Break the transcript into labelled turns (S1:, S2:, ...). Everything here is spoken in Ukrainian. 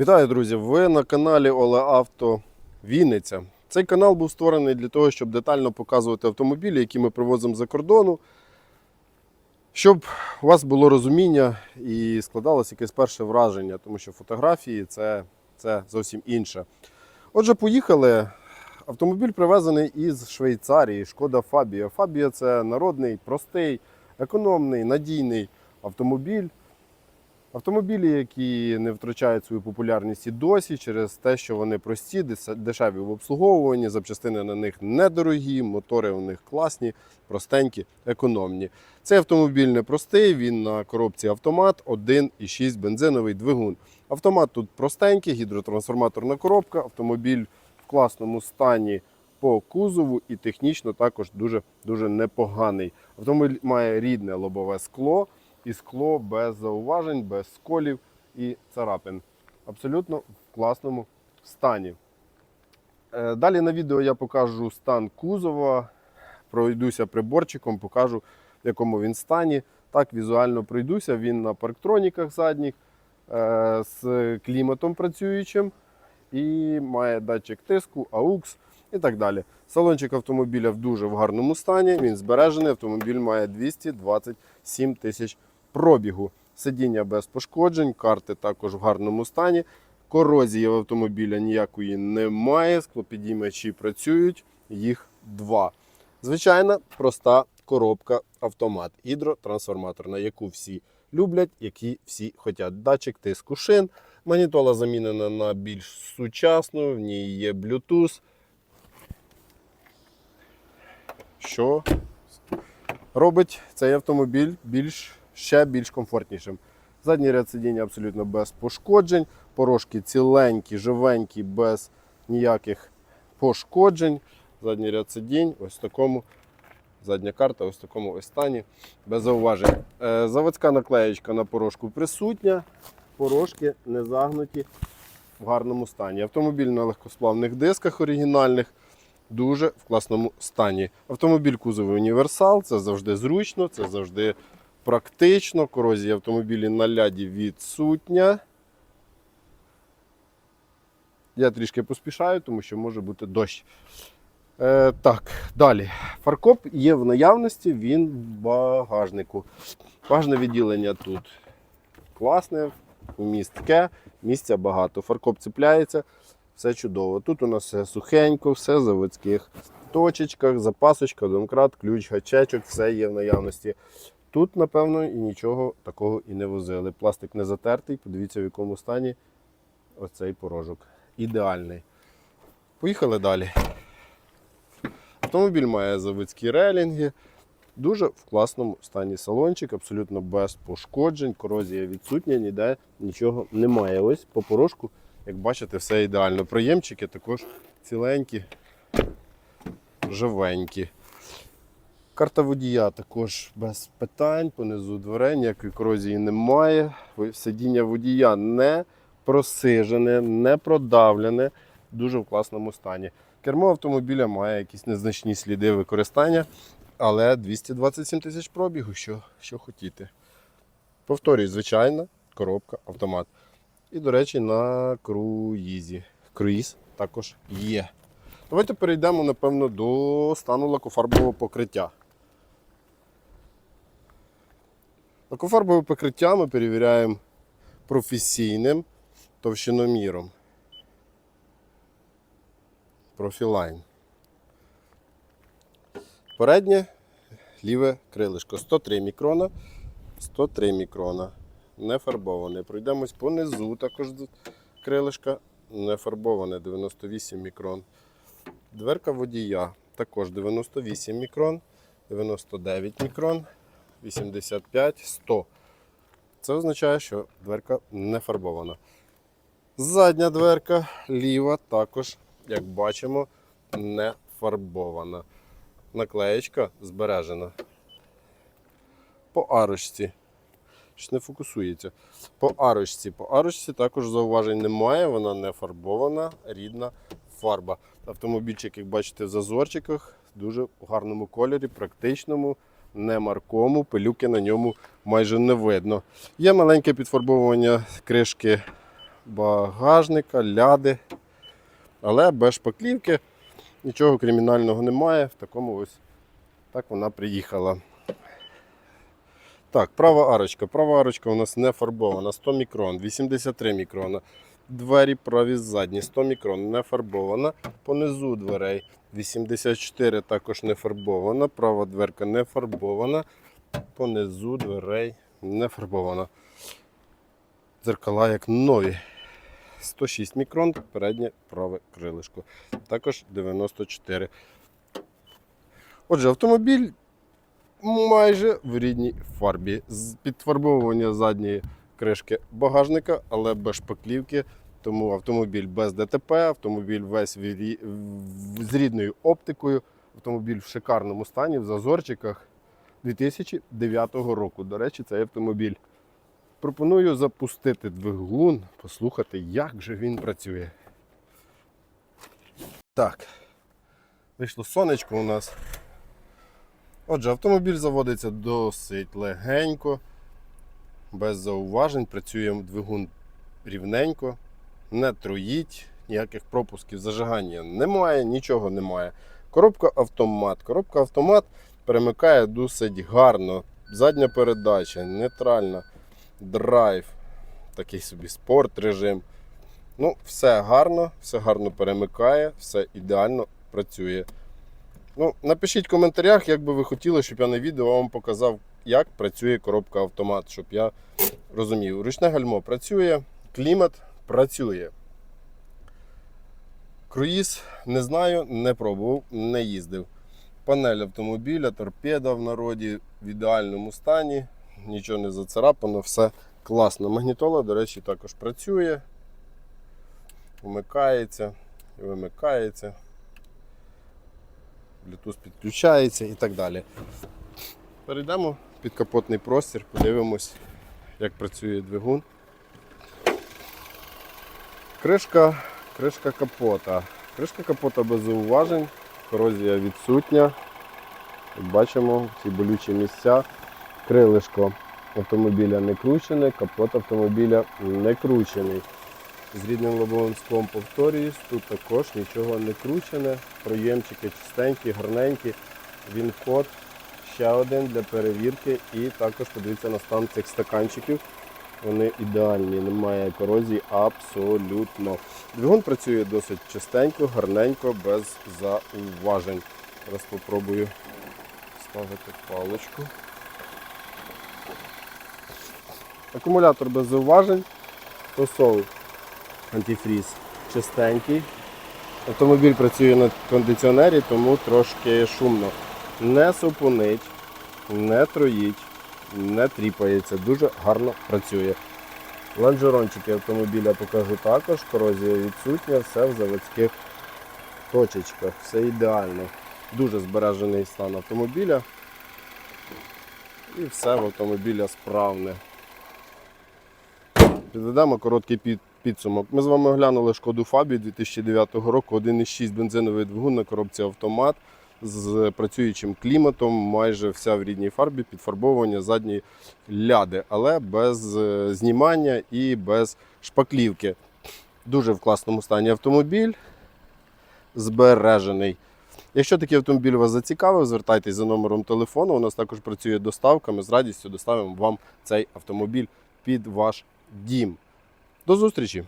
S1: Вітаю, друзі! Ви на каналі Оле Авто Вінниця. Цей канал був створений для того, щоб детально показувати автомобілі, які ми привозимо за кордону, щоб у вас було розуміння і складалося якесь перше враження, тому що фотографії це, це зовсім інше. Отже, поїхали. Автомобіль привезений із Швейцарії, шкода Фабія. Фабія це народний, простий, економний, надійний автомобіль. Автомобілі, які не втрачають свою популярність і досі через те, що вони прості, дешеві в обслуговуванні, запчастини на них недорогі, мотори у них класні, простенькі, економні. Цей автомобіль не простий, він на коробці автомат 1,6 бензиновий двигун. Автомат тут простенький, гідротрансформаторна коробка, автомобіль в класному стані по кузову і технічно також дуже, дуже непоганий. Автомобіль має рідне лобове скло і скло без зауважень, без сколів і царапин. Абсолютно в класному стані. Е, Далі на відео я покажу стан кузова, пройдуся приборчиком, покажу, в якому він стані. Так, візуально пройдуся. Він на парктроніках задніх е, з кліматом працюючим і має датчик тиску, AUX і так далі. Салончик автомобіля в дуже в гарному стані. Він збережений. Автомобіль має 227 тисяч пробігу. Сидіння без пошкоджень, карти також в гарному стані. Корозії в автомобіля ніякої немає. Склопідіймачі працюють, їх два. Звичайна проста коробка автомат, гідротрансформаторна, яку всі люблять, які всі хочуть. Датчик тиску шин. Манітола замінена на більш сучасну, в ній є Bluetooth. Що робить цей автомобіль більш, ще більш комфортнішим. Задній ряд сидіння абсолютно без пошкоджень, порожки ціленькі, живенькі, без ніяких пошкоджень. Задній ряд сидінь ось в такому. Задня карта ось в такому ось стані, без зауважень. Е, заводська наклеєчка на порожку присутня, порожки не загнуті в гарному стані. Автомобіль на легкосплавних дисках оригінальних, дуже в класному стані. Автомобіль кузовий універсал, це завжди зручно, це завжди практично. Корозія автомобілі на ляді відсутня. Я трішки поспішаю, тому що може бути дощ. Е, так, далі. Фаркоп є в наявності, він в багажнику. Багажне відділення тут класне, містке, місця багато. Фаркоп цепляється, все чудово. Тут у нас все сухенько, все в заводських точечках, запасочка, домкрат, ключ, гачечок, все є в наявності. Тут, напевно, і нічого такого і не возили. Пластик не затертий, подивіться, в якому стані оцей порожок. Ідеальний. Поїхали далі. Автомобіль має заводські релінги. Дуже в класному стані салончик, абсолютно без пошкоджень, корозія відсутня, ніде нічого немає. Ось по порошку, як бачите, все ідеально. Проємчики також ціленькі, живенькі. Карта водія також без питань, понизу дверей, ніякої корозії немає. Сидіння водія не просижене, не продавлене, дуже в класному стані. Кермо автомобіля має якісь незначні сліди використання, але 227 тисяч пробігу, що, що хотіти. Повторюю, звичайна коробка автомат. І, до речі, на круїзі. Круїз також є. Давайте перейдемо, напевно, до стану лакофарбового покриття. Лакофарбове покриття ми перевіряємо професійним товщиноміром. Профілайн. Переднє ліве крилишко 103 мікрона, 103 мікрона. Не фарбоване. Пройдемось по низу також крилишка. Не фарбоване 98 мікрон. Дверка водія також 98 мікрон, 99 мікрон, 85, 100. Це означає, що дверка не фарбована. Задня дверка ліва також, як бачимо, не фарбована. Наклеєчка збережена. По арочці. Щось не фокусується. По арочці. По арочці також зауважень немає, вона не фарбована, рідна фарба. Автомобільчик, як бачите, в зазорчиках, дуже в гарному кольорі, практичному, не маркому, пилюки на ньому майже не видно. Є маленьке підфарбовування кришки багажника, ляди, але без шпаклівки. Нічого кримінального немає. В такому ось так вона приїхала. Так, права арочка. Права арочка у нас не фарбована, 100 мікрон, 83 мікрона. Двері праві задні, 100 мікрон, не фарбована. Понизу дверей 84 також не фарбована. Права дверка не фарбована. Понизу дверей не фарбована. Дзеркала як нові. 106 мікрон, переднє праве крилишко. Також 94. Отже, автомобіль майже в рідній фарбі. Підфарбовування задньої кришки багажника, але без шпаклівки. Тому автомобіль без ДТП, автомобіль весь з рідною оптикою, автомобіль в шикарному стані, в зазорчиках 2009 року. До речі, цей автомобіль. Пропоную запустити двигун, послухати, як же він працює. Так, вийшло сонечко у нас. Отже, автомобіль заводиться досить легенько, без зауважень. Працює двигун рівненько, не троїть, ніяких пропусків зажигання немає, нічого немає. Коробка автомат. Коробка автомат перемикає досить гарно. Задня передача, нейтральна, драйв, такий собі спорт режим. Ну, все гарно, все гарно перемикає, все ідеально працює. Ну, напишіть в коментарях, як би ви хотіли, щоб я на відео вам показав, як працює коробка автомат, щоб я розумів. Ручне гальмо працює, клімат працює. Круїз не знаю, не пробував, не їздив. Панель автомобіля, торпеда в народі в ідеальному стані, нічого не зацарапано, все класно. Магнітола, до речі, також працює, вмикається, вимикається. Bluetooth підключається і так далі. Перейдемо підкапотний простір, подивимось, як працює двигун. Кришка, кришка капота. Кришка капота без зауважень, корозія відсутня. Як бачимо, ці болючі місця. Крилишко автомобіля не кручене, капот автомобіля не кручений. З рідним лобовим склом повторююсь, тут також нічого не кручене. Проємчики чистенькі, гарненькі. Він код ще один для перевірки. І також подивіться на стан цих стаканчиків. Вони ідеальні, немає корозії абсолютно. Двигун працює досить чистенько, гарненько, без зауважень. Зараз спробую ставити паличку. Акумулятор без зауважень. Тосол антифріз чистенький. Автомобіль працює на кондиціонері, тому трошки шумно. Не супунить, не троїть, не тріпається, дуже гарно працює. Лонжерончики автомобіля покажу також, корозія відсутня, все в заводських точечках, все ідеально. Дуже збережений стан автомобіля. І все в автомобіля справне. Підведемо короткий під, підсумок. Ми з вами оглянули шкоду Фабію 2009 року, 1,6 бензиновий двигун на коробці автомат з працюючим кліматом, майже вся в рідній фарбі, підфарбовування задньої ляди, але без е, знімання і без шпаклівки. Дуже в класному стані автомобіль, збережений. Якщо такий автомобіль вас зацікавив, звертайтесь за номером телефону. У нас також працює доставка. Ми з радістю доставимо вам цей автомобіль під ваш дім. До зустрічі!